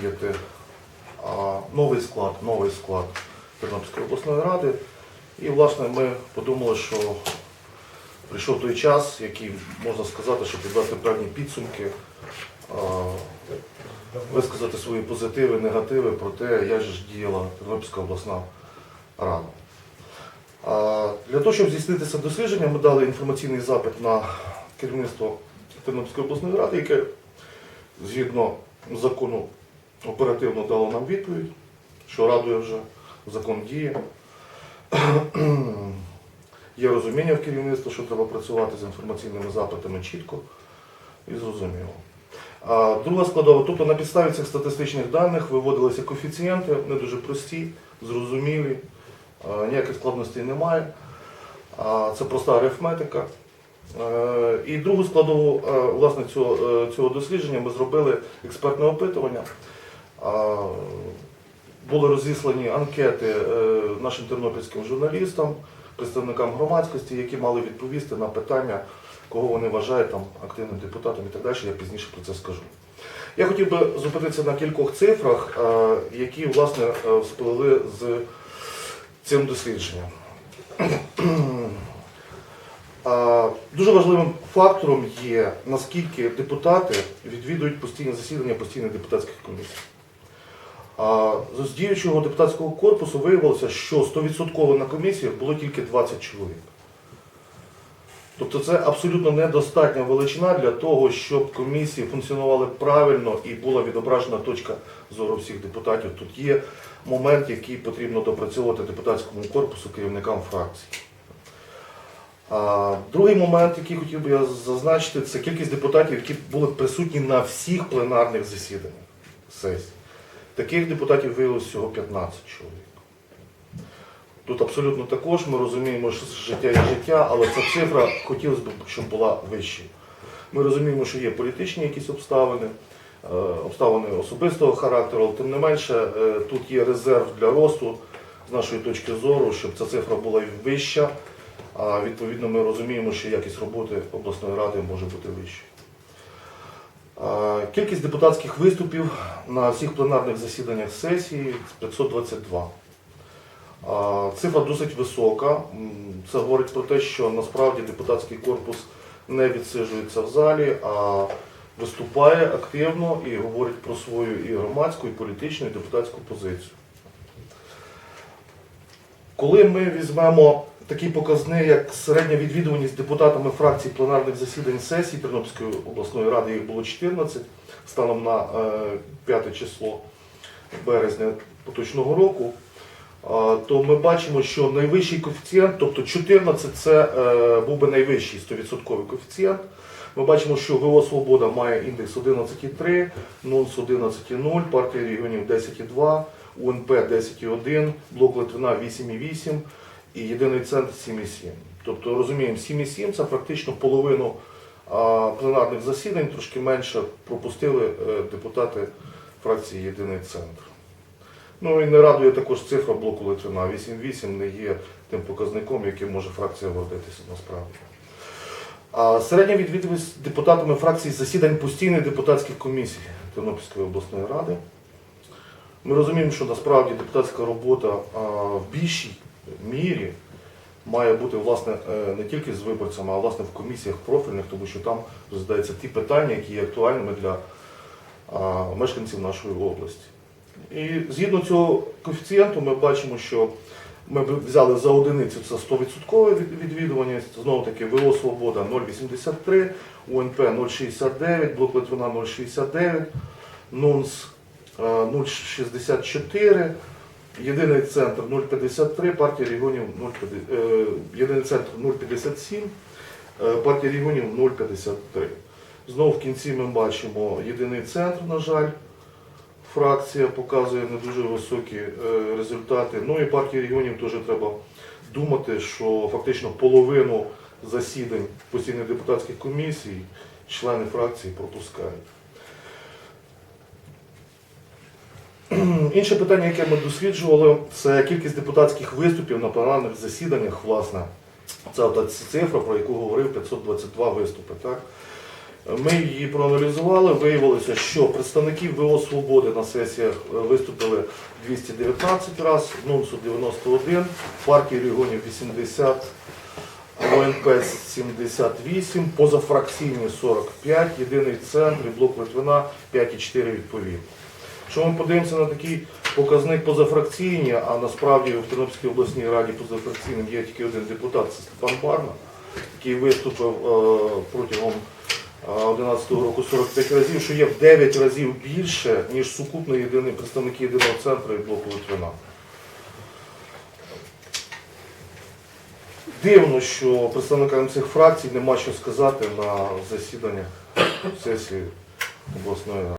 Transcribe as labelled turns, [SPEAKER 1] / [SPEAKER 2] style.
[SPEAKER 1] діяти новий склад, новий склад Тернопільської обласної ради. І, власне, ми подумали, що прийшов той час, який можна сказати, щоб підвести певні підсумки, висказати свої позитиви, негативи про те, як же ж діяла Тернопільська обласна рада. Для того, щоб здійснити це дослідження, ми дали інформаційний запит на керівництво Тернопільської обласної ради, яке згідно закону оперативно дало нам відповідь, що радує вже, закон діє. Є розуміння в керівництва, що треба працювати з інформаційними запитами чітко і зрозуміло. А друга складова, тобто на підставі цих статистичних даних виводилися коефіцієнти, не дуже прості, зрозумілі, ніяких складностей немає. Це проста арифметика. Е, І другу складову е, власне, цього, е, цього дослідження ми зробили експертне опитування. Були розіслані анкети е, нашим тернопільським журналістам, представникам громадськості, які мали відповісти на питання, кого вони вважають там, активним депутатом і так далі. Я пізніше про це скажу. Я хотів би зупинитися на кількох цифрах, е, які власне е, всплили з цим дослідженням. Дуже важливим фактором є, наскільки депутати відвідують постійні засідання постійних депутатських комісій. З діючого депутатського корпусу виявилося, що 100% на комісіях було тільки 20 чоловік. Тобто це абсолютно недостатня величина для того, щоб комісії функціонували правильно і була відображена точка зору всіх депутатів. Тут є момент, який потрібно допрацьовувати депутатському корпусу керівникам фракцій. Другий момент, який хотів би я зазначити, це кількість депутатів, які були присутні на всіх пленарних засіданнях сесії. Таких депутатів виявилося всього 15 чоловік. Тут абсолютно також ми розуміємо, що життя є життя, але ця цифра хотілося б, щоб була вищою. Ми розуміємо, що є політичні якісь обставини, е, обставини особистого характеру, але тим не менше е, тут є резерв для росту з нашої точки зору, щоб ця цифра була вища. А відповідно ми розуміємо, що якість роботи обласної ради може бути вищою. Кількість депутатських виступів на всіх пленарних засіданнях сесії 522. Цифра досить висока. Це говорить про те, що насправді депутатський корпус не відсиджується в залі, а виступає активно і говорить про свою і громадську, і політичну, і депутатську позицію. Коли ми візьмемо такий показник, як середня відвідуваність депутатами фракцій пленарних засідань сесій Тернопільської обласної ради, їх було 14 станом на е, 5 число березня поточного року, то ми бачимо, що найвищий коефіцієнт, тобто 14 це е, був би найвищий 100% коефіцієнт. Ми бачимо, що ВО Свобода має індекс 11,3, НОНС 11,0, партія регіонів 10,2, УНП 10,1, блок Литвина 8,8 і єдиний центр 7,7. Тобто розуміємо, 7,7 це практично половину пленарних засідань, трошки менше пропустили е, депутати фракції Єдиний центр. Ну і не радує також цифра блоку Литвина. 8,8 не є тим показником, яким може фракція гордитися насправді. А середня відвідуваність депутатами фракції засідань постійних депутатських комісій Тернопільської обласної ради. Ми розуміємо, що насправді депутатська робота в більшій мірі має бути власне е, не тільки з виборцями, а власне в комісіях профільних, тому що там розглядаються ті питання, які є актуальними для мешканців нашої області. І згідно цього коефіцієнту ми бачимо, що ми взяли за одиницю це 100% від- відвідуваність, знову таки ВО Свобода 0,83, УНП 0,69, Блок Литвина 0,69, НУНС е, 0,64, Єдиний центр 0,53, партія регіонів 0,50, е, єдиний центр 0,57, е, партія регіонів 0,53. Знову в кінці ми бачимо єдиний центр, на жаль, фракція показує не дуже високі е, результати. Ну і партії регіонів теж треба думати, що фактично половину засідань постійних депутатських комісій члени фракції пропускають. Інше питання, яке ми досліджували, це кількість депутатських виступів на пленарних засіданнях, власне. Це та цифра, про яку говорив 522 виступи. Так? Ми її проаналізували, виявилося, що представників ВО Свободи на сесіях е, виступили 219 разів, НУНСу 91, партії регіонів 80, ОНП 78, позафракційні 45, єдиний центр блок Литвина 5,4 відповідно. Якщо ми подивимося на такий показник позафракційні, а насправді в Тернопільській обласній раді позафракційним є тільки один депутат, це Степан Барна, який виступив е, протягом 2011 року 45 разів, що є в 9 разів більше, ніж сукупно єдиний представники єдиного центру і блоку Литвина. Дивно, що представникам цих фракцій нема що сказати на засіданнях сесії обласної ради.